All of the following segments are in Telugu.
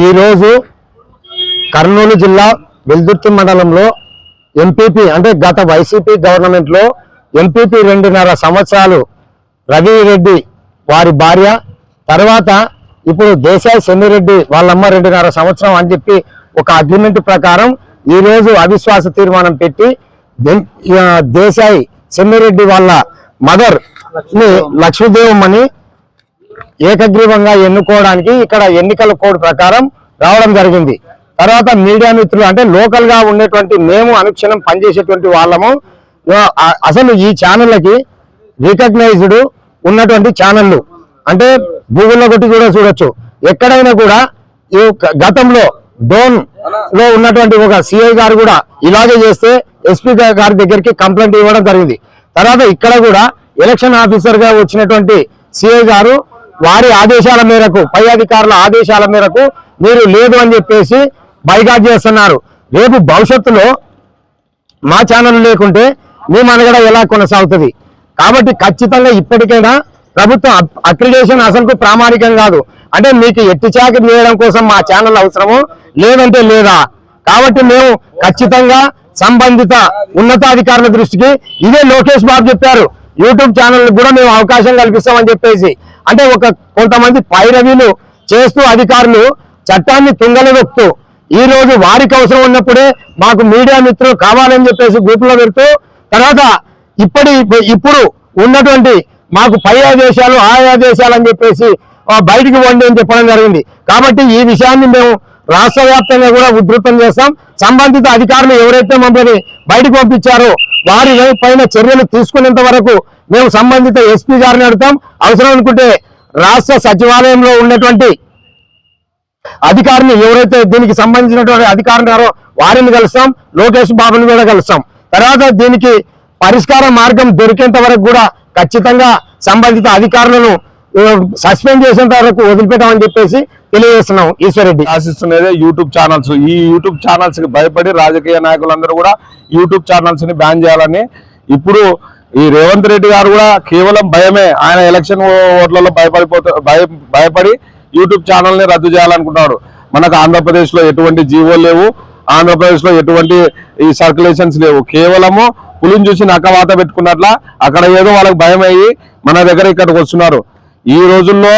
ఈరోజు కర్నూలు జిల్లా వెల్దుర్తి మండలంలో ఎంపీపీ అంటే గత వైసీపీ గవర్నమెంట్లో ఎంపీపీ రెండున్నర సంవత్సరాలు రవి రెడ్డి వారి భార్య తర్వాత ఇప్పుడు దేశాయ్ సెమ్మిరెడ్డి వాళ్ళమ్మ రెండున్నర సంవత్సరం అని చెప్పి ఒక అగ్రిమెంట్ ప్రకారం ఈరోజు అవిశ్వాస తీర్మానం పెట్టి దేశాయి దేశాయ్ సెమ్మిరెడ్డి వాళ్ళ మదర్ని లక్ష్మీదేవమ్మని ఏకగ్రీవంగా ఎన్నుకోవడానికి ఇక్కడ ఎన్నికల కోడ్ ప్రకారం రావడం జరిగింది. తర్వాత మీడియా మిత్రులు అంటే లోకల్గా ఉండేటువంటి మేము అనుక్షణం పనిచేసేటువంటి వాళ్ళము అసలు ఈ ఛానళ్ళకి రికగ్నైజ్డ్ ఉన్నటువంటి ఛానళ్ళు అంటే గూగుల్లో కొట్టి కూడా చూడొచ్చు. ఎక్కడైనా కూడా ఈ గతంలో డోన్లో ఉన్నటువంటి ఒక సిఐ గారు కూడా ఇలాగే చేస్తే ఎస్పీ గారి దగ్గరికి కంప్లైంట్ ఇవ్వడం జరిగింది. తర్వాత ఇక్కడ కూడా ఎలక్షన్ ఆఫీసర్గా వచ్చినటువంటి సిఐ గారు వారి ఆదేశాల మేరకు పై అధికారుల ఆదేశాల మేరకు మీరు లేదు అని చెప్పేసి బైకాట్ చేస్తున్నారు. రేపు భవిష్యత్తులో మా ఛానల్ లేకుంటే మీ మనగడ ఎలా కొనసాగుతుంది? కాబట్టి ఖచ్చితంగా ఇప్పటికైనా ప్రభుత్వం అక్రిడేషన్ అసలు ప్రామాణికం కాదు. అంటే మీకు ఎట్టి చాకరీ చేయడం కోసం మా ఛానల్ అవసరము లేదంటే లేదా? కాబట్టి మేము ఖచ్చితంగా సంబంధిత ఉన్నతాధికారుల దృష్టికి ఇదే లోకేష్ బాబు చెప్పారు. యూట్యూబ్ ఛానల్ కూడా మేము అవకాశం కల్పిస్తామని చెప్పేసి అంటే ఒక కొంతమంది పైరవీలు చేస్తూ అధికారులు చట్టాన్ని తుంగలదొక్తూ ఈ రోజు వారికి అవసరం ఉన్నప్పుడే మాకు మీడియా మిత్రులు కావాలని చెప్పేసి గ్రూప్లో పెడుతూ తర్వాత ఇప్పటి ఇప్పుడు ఉన్నటువంటి మాకు పై ఆదేశాలు ఆయా దేశాలు అని చెప్పేసి బయటికి వండి అని చెప్పడం జరిగింది. కాబట్టి ఈ విషయాన్ని మేము రాష్ట్ర వ్యాప్తంగా కూడా ఉధృతం చేస్తాం. సంబంధిత అధికారులు ఎవరైతే మమ్మల్ని బయటకు పంపించారో వారి పైన చర్యలు తీసుకునేంత వరకు మేము సంబంధిత ఎస్పీ గారిని అడుగుతాం. అవసరం అనుకుంటే రాష్ట్ర సచివాలయంలో ఉన్నటువంటి అధికారిని ఎవరైతే దీనికి సంబంధించినటువంటి అధికారులు వారిని కలుస్తాం. లోకేష్ బాబుని కూడా కలుస్తాం. తర్వాత దీనికి పరిష్కార మార్గం దొరికేంత వరకు కూడా ఖచ్చితంగా సంబంధిత అధికారులను సస్పెండ్ చేసేంత వరకు వదిలిపెట్టామని చెప్పేసి తెలియజేస్తున్నాం ఈశ్వరెడ్డి. ఆశిస్తున్నదే యూట్యూబ్ ఛానల్స్. ఈ యూట్యూబ్ ఛానల్స్కి భయపడి రాజకీయ నాయకులందరూ కూడా యూట్యూబ్ ఛానల్స్ని బ్యాన్ చేయాలని ఇప్పుడు ఈ రేవంత్ రెడ్డి గారు కూడా కేవలం భయమే. ఆయన ఎలక్షన్ ఓట్లలో భయపడిపోతా భయ భయపడి యూట్యూబ్ ఛానల్ని రద్దు చేయాలనుకుంటున్నాడు. మనకు ఆంధ్రప్రదేశ్లో ఎటువంటి జీవో లేవు. ఆంధ్రప్రదేశ్లో ఎటువంటి ఈ సర్క్యులేషన్స్ లేవు. కేవలము పులిని చూసి నక్కవాత పెట్టుకున్నట్ల అక్కడ ఏదో వాళ్ళకి భయం అయ్యి మన దగ్గర ఇక్కడికి వస్తున్నారు. ఈ రోజుల్లో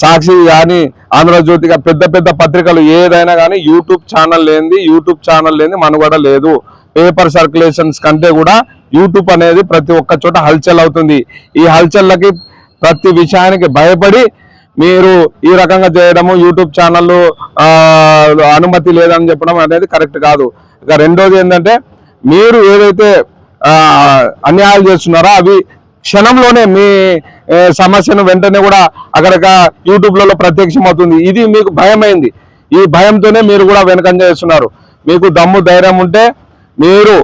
సాక్షి కానీ ఆంధ్రజ్యోతిగా పెద్ద పెద్ద పత్రికలు ఏదైనా కానీ యూట్యూబ్ ఛానల్ లేనిది యూట్యూబ్ ఛానల్ లేని మనుగడ లేదు. పేపర్ సర్క్యులేషన్స్ కంటే కూడా యూట్యూబ్ అనేది ప్రతి ఒక్క చోట హల్చల్ అవుతుంది. ఈ హల్చల్లకి ప్రతి విషయానికి భయపడి మీరు ఈ రకంగా చేయడము యూట్యూబ్ ఛానళ్ళు అనుమతి లేదని చెప్పడం అనేది కరెక్ట్ కాదు. ఇక రెండోది ఏంటంటే మీరు ఏదైతే అన్యాయాలు చేస్తున్నారో అవి క్షణంలోనే మీ సమస్యను వెంటనే కూడా అక్కడ యూట్యూబ్లలో ప్రత్యక్షం అవుతుంది ఇది మీకు భయమైంది. ఈ భయంతోనే మీరు కూడా వెనకంజ చేస్తున్నారు. మీకు దమ్ము ధైర్యం ఉంటే మీరు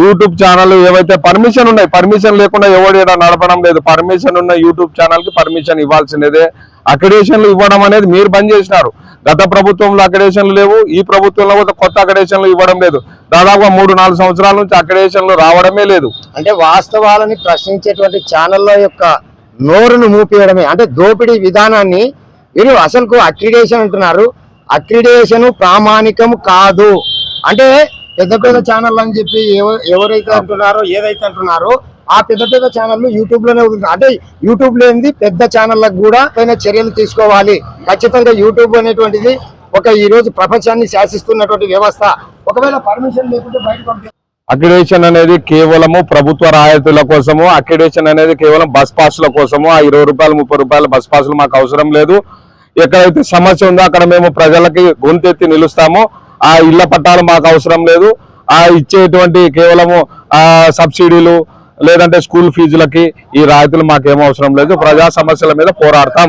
యూట్యూబ్ ఛానల్ ఏవైతే పర్మిషన్ ఉన్నాయి పర్మిషన్ లేకుండా ఎవడు నడపడం లేదు. పర్మిషన్ ఉన్న యూట్యూబ్ ఛానల్కి పర్మిషన్ ఇవ్వాల్సినదే. అక్రిడేషన్లు ఇవ్వడం అనేది మీరు బంద్ చేసినారు గత ప్రభుత్వంలో అక్రిడేషన్లు లేవు. ఈ ప్రభుత్వంలో కూడా కొత్త అక్రిడేషన్లు ఇవ్వడం లేదు. దాదాపుగా మూడు నాలుగు సంవత్సరాల నుంచి అక్రిడేషన్లు రావడమే లేదు. అంటే వాస్తవాలని ప్రశ్నించేటువంటి ఛానళ్ళ యొక్క నోరును మూపియడమే అంటే దోపిడీ విధానాన్ని వీరు అసలుకు అక్రిడేషన్ అంటున్నారు. అక్రిడేషన్ ప్రామాణికం కాదు. అంటే పెద్ద పెద్ద ఛానల్ అని చెప్పి ఎవ- ఎవరైతే అంటున్నారో ఏదైతే అంటున్నారో ఆ పెద్ద పెద్ద ఛానల్ యూట్యూబ్లోనే అంటే యూట్యూబ్ లేనిది పెద్ద ఛానళ్ళకు కూడా పైన చర్యలు తీసుకోవాలి. ఖచ్చితంగా యూట్యూబ్ అనేటువంటిది ఒక ఈ రోజు ప్రపంచాన్ని శాసిస్తున్నటువంటి వ్యవస్థ. ఒకవేళ పర్మిషన్ లేకుంటే బయట అక్రిడేషన్ అనేది కేవలము ప్రభుత్వ రాయితీల కోసము అక్రిడేషన్ అనేది కేవలం బస్ పాస్ల కోసము ఆ ఇరవై రూపాయలు ముప్పై రూపాయల బస్ పాసులు మాకు అవసరం లేదు. ఎక్కడైతే సమస్య ఉందో అక్కడ మేము ప్రజలకి గొంతెత్తి నిలుస్తాము. ఆ ఇళ్ళ పట్టాలు మాకు అవసరం లేదు. ఆ ఇచ్చేటువంటి కేవలము ఆ సబ్సిడీలు లేదంటే స్కూల్ ఫీజులకి ఈ రాయితీలు మాకేం అవసరం లేదు. ప్రజా సమస్యల మీద పోరాడతాం.